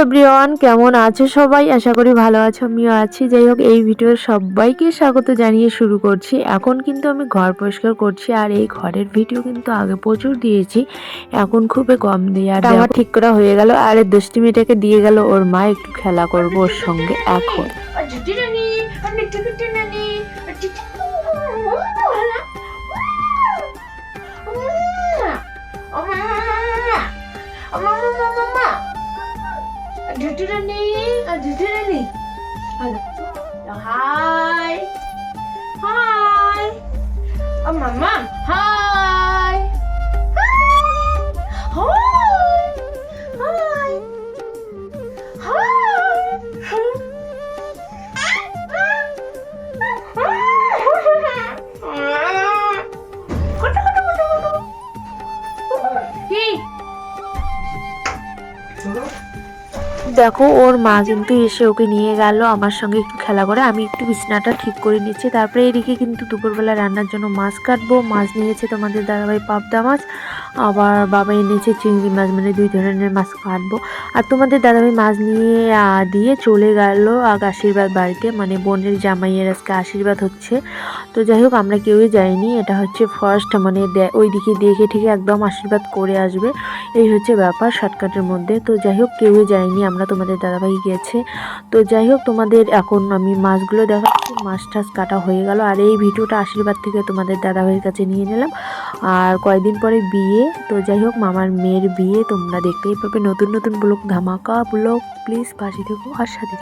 Everyone কেমন আছো সবাই আশা করি ভালো আছো আমিও আছি যাই হোক এই ভিডিওর সবাইকে স্বাগত জানিয়ে শুরু করছি এখন কিন্তু আমি ঘর পরিষ্কার করছি আর এই ঘরের ভিডিও কিন্তু আগে প্রচুর দিয়েছি এখন খুবই কম দিই আর আমার ঠিক করা হয়ে গেল আর এই দুষ্টিমিটাকে দিয়ে গেল ওর মা একটু খেলা করব ওর সঙ্গে এখন டுடுடனி டுடுடனி அது ஹாய் ஹாய் அம்மா ஹாய் দেখো, ওর মা কিন্তু এসে ওকে নিয়ে গেল, আমার সঙ্গে একটু খেলা করে। আমি একটু বিছানাটা ঠিক করে নিচ্ছি। তারপরে এদিকে কিন্তু দুপুরবেলা রান্নার জন্য মাছ কাটবো। মাছ নিয়েছে তোমাদের দাদাভাই পাবদা মাছ। আবার বাবা এনেছে চিংড়ি মাছ মানে দুই ধরনের মাছ কাটবো। আর তোমাদের দাদাভাই মাছ নিয়ে দিয়ে চলে গেল আশীর্বাদ বাড়িতে। মানে বোনের জামাইয়ের আজকে আশীর্বাদ হচ্ছে। তো যাই হোক, আমরা কেউই যাইনি। এটা হচ্ছে ফার্স্ট মানে দে- ওইদিকে দেখে ঠিক একদম আশীর্বাদ করে আসবে। এই হচ্ছে ব্যাপার শর্টকাটের মধ্যে। তো যাই হোক, কেউই যায়নি। আমরা তোমাদের দাদাভাই গেছে। তো যাই হোক, তোমাদের এখন আমি মাছগুলো দেখাচ্ছি। মাছ টাছ কাটা হয়ে গেল। আর এই ভিডিওটা আশীর্বাদ থেকে তোমাদের দাদাভাইয়ের কাছে নিয়ে নিলাম। আর কয়েকদিন পরে বিয়ে। তো যাই হোক, মামার মেয়ের বিয়ে। তোমরা দেখতেই পাবে নতুন নতুন ব্লক ধামাকা ব্লক প্লিজ পাশে থেকো আর সাথে